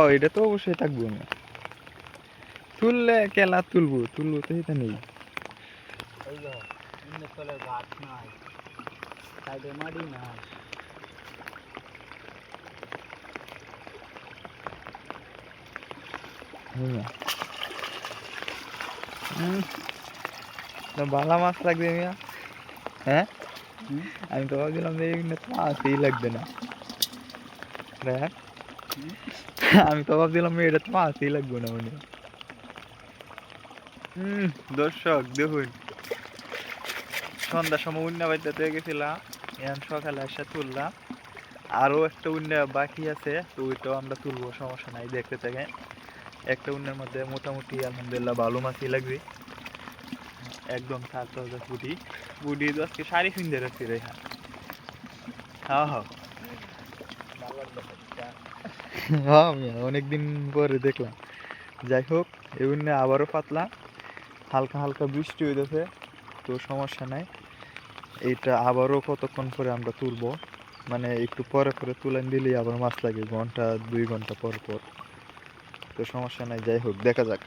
ও এটা তো অবশ্যই থাকব না তুললে কেলা তুলবো তুলবো তো এটা নেই এই যে ইন্নে তলে গাছ নাই সাইডে মাটি নাই হুম। হুম। তো ভালো মাছ লাগবে মিয়া হ্যাঁ আমি তো ভাবছিলাম যে তো মাছই লাগবে না দেখ? আমি তো ভাবছিলাম এটা তো মাছই লাগবে না মনে হয়। হুম দর্শক, দেখুন। সন্ধ্যার সময় উন্না বাড়িতে গেছিলাম, এখন সকালে এসে তুললাম। আরও একটা উন্না বাকি আছে, তো ওইটাও আমরা তুলবো, সমস্যা নাই, দেখতে থাকে একটা উন্নের মধ্যে মোটামুটি, আলহামদুলিল্লাহ, ভালো মাছই লাগবে। একদম সাত হাজার ফুটি ফুটি তো আজকে সাড়ে তিন রাখছি রে হ্যাঁ হ্যাঁ। হ্যাঁ অনেকদিন পরে দেখলাম। যাই হোক উন্নে আবারও পাতলা, হালকা হালকা বৃষ্টি হইতেছে, তো সমস্যা নাই। এইটা আবারও কতক্ষণ পরে আমরা তুলব? মানে একটু পরে পরে তুলেন দিলেই আবার মাছ লাগে ঘণ্টা দুই ঘণ্টা পর পর। তো সমস্যা নাই, যাই হোক, দেখা যাক।